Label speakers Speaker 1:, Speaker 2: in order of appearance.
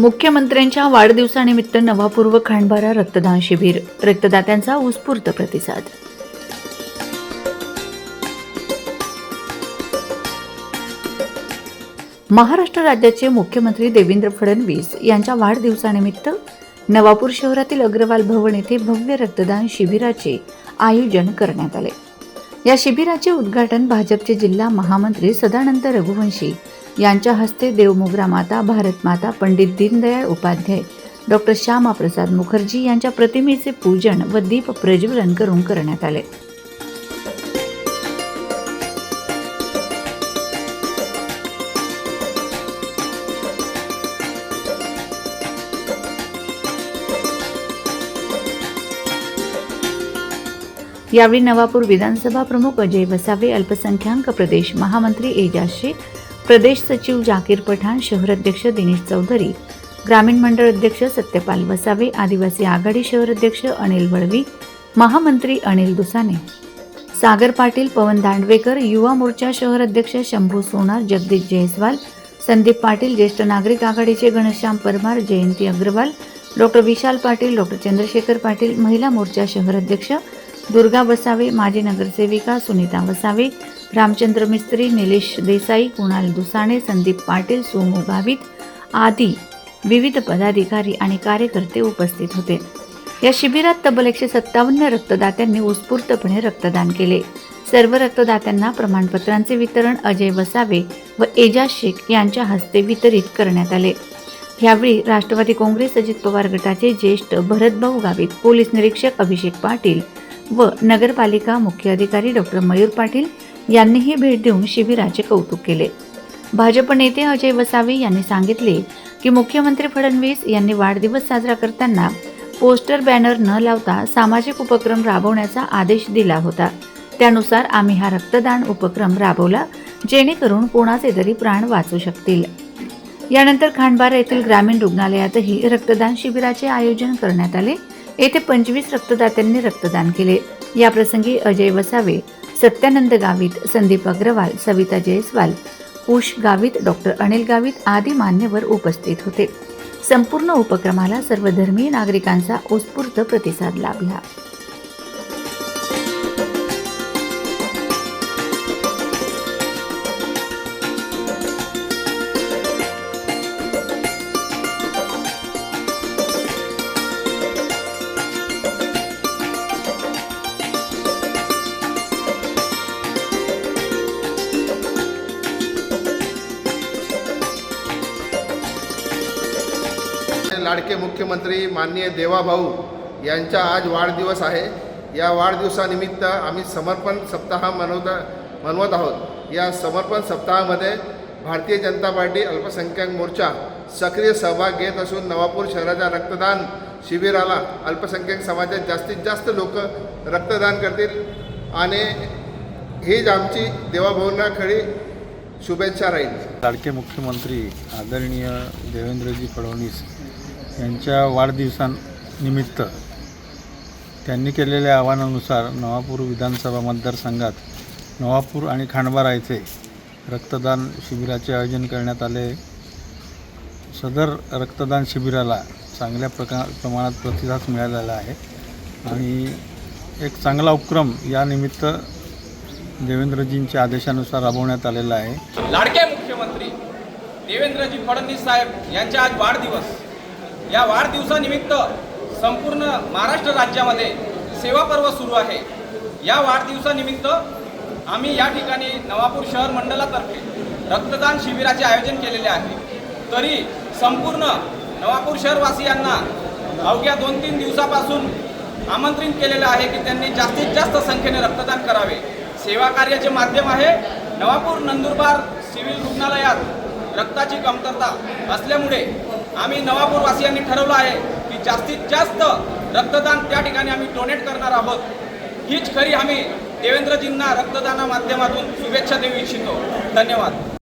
Speaker 1: मुख्यमंत्र्यांच्या वाढदिवसानिमित्त नवापूर व खांडबारा रक्तदान शिबिर. रक्तदात्यांचा उत्स्फूर्त प्रतिसाद. महाराष्ट्र राज्याचे मुख्यमंत्री देवेंद्र फडणवीस यांच्या वाढदिवसानिमित्त नवापूर शहरातील अग्रवाल भवन येथे भव्य रक्तदान शिबिराचे आयोजन करण्यात आले. या शिबिराचे उद्घाटन भाजपचे जिल्हा महामंत्री सदानंद रघुवंशी यांच्या हस्ते देवमोगरा माता भारत माता पंडित दीनदयाळ उपाध्याय डॉक्टर श्यामाप्रसाद मुखर्जी यांच्या प्रतिमेचे पूजन व दीप प्रज्वलन करून करण्यात आले. यावेळी नवापूर विधानसभा प्रमुख अजय वसावे अल्पसंख्याक प्रदेश महामंत्री एजाज शेख प्रदेश सचिव जाकीर पठाण शहर अध्यक्ष दिनेश चौधरी ग्रामीण मंडळ अध्यक्ष सत्यपाल वसावे आदिवासी आघाडी शहर अध्यक्ष अनिल वळवी महामंत्री अनिल दुसाने सागर पाटील पवन दांडवेकर युवा मोर्चा शहर अध्यक्ष शंभू सोनार जगदीश जयस्वाल संदीप पाटील ज्येष्ठ नागरिक आघाडीचे घनश्याम परमार जयंती अग्रवाल डॉक्टर विशाल पाटील डॉक्टर चंद्रशेखर पाटील महिला मोर्चा शहर अध्यक्ष दुर्गा वसावे माजी नगरसेविका सुनीता वसावे रामचंद्र मिस्त्री निलेश देसाई कुणाल दुसाणे संदीप पाटील सोमू गावित आदी विविध पदाधिकारी आणि कार्यकर्ते उपस्थित होते. या शिबिरात तब्बल एकशे सत्तावन्न रक्तदात्यांनी उत्स्फूर्तपणे रक्तदान केले. सर्व रक्तदात्यांना प्रमाणपत्रांचे वितरण अजय वसावे व एजाज शेख यांच्या हस्ते वितरित करण्यात आले. यावेळी राष्ट्रवादी काँग्रेस अजित पवार गटाचे ज्येष्ठ भरतभाऊ गावित पोलीस निरीक्षक अभिषेक पाटील व नगरपालिका मुख्य अधिकारी डॉक्टर मयूर पाटील यांनीही भेट देऊन शिबिराचे कौतुक केले. भाजप नेते अजय वसावे यांनी सांगितले की मुख्यमंत्री फडणवीस यांनी वाढदिवस साजरा करताना पोस्टर बॅनर न लावता सामाजिक उपक्रम राबवण्याचा आदेश दिला होता. त्यानुसार आम्ही हा रक्तदान उपक्रम राबवला जेणेकरून कोणाचे तरी प्राण वाचू शकतील. यानंतर खांडबारा येथील ग्रामीण रुग्णालयातही रक्तदान शिबिराचे आयोजन करण्यात आले. येथे पंचवीस रक्तदात्यांनी रक्तदान केले. याप्रसंगी अजय वसावे सत्यानंद गावित संदीप अग्रवाल सविता जयस्वाल उष गावित डॉक्टर अनिल गावित आदी मान्यवर उपस्थित होते. संपूर्ण उपक्रमाला सर्वधर्मीय नागरिकांचा उत्स्फूर्त प्रतिसाद लाभला.
Speaker 2: लाडके मुख्यमंत्री माननीय देवाभाऊ यांचा आज वाढदिवस आहे. या वाढदिवसानिमित्त आम्ही समर्पण सप्ताह मनवता मनवत आहोत. या समर्पण सप्ताहामध्ये भारतीय जनता पार्टी अल्पसंख्याक मोर्चा सक्रिय सहभाग घेत असून नवापूर शहराच्या रक्तदान शिबिराला अल्पसंख्याक समाजात जास्तीत जास्त लोक रक्तदान करतील. आणि हीच आमची देवाभाऊंना खरी शुभेच्छा राहील.
Speaker 3: लाडके मुख्यमंत्री आदरणीय देवेंद्रजी फडणवीस यांच्या वाढदिवसानिमित्त त्यांनी केलेल्या आवाहनानुसार नवापूर विधानसभा मतदारसंघात नवापूर आणि खांडबारा येथे रक्तदान शिबिराचे आयोजन करण्यात आले. सदर रक्तदान शिबिराला चांगल्या प्रका प्रमाणात प्रतिसाद मिळालेला आहे आणि एक चांगला उपक्रम यानिमित्त देवेंद्रजींच्या आदेशानुसार राबवण्यात आलेला आहे.
Speaker 4: लाडके मुख्यमंत्री देवेंद्रजी फडणवीस साहेब यांचा आज वाढदिवस. या वाढदिवसानिमित्त संपूर्ण महाराष्ट्र राज्यामध्ये सेवा पर्व सुरू आहे. या वाढदिवसानिमित्त आम्ही या ठिकाणी नवापूर शहर मंडळातर्फे रक्तदान शिबिराचे आयोजन केलेले आहे. तरी संपूर्ण नवापूर शहरवासियांना अवघ्या दोन तीन दिवसापासून आमंत्रित केलेलं आहे की त्यांनी जास्तीत जास्त संख्येने रक्तदान करावे. सेवा कार्याचे माध्यम आहे नवापूर नंदुरबार सिव्हिल रुग्णालयात रक्ताची कमतरता असल्यामुळे आम्ही नवापूरवासियांनी ठरवलं आहे की जास्तीत जास्त रक्तदान त्या ठिकाणी आम्ही डोनेट करणार आहोत. हीच खरी आम्ही देवेंद्रजींना रक्तदाना माध्यमातून शुभेच्छा देऊ इच्छितो. धन्यवाद.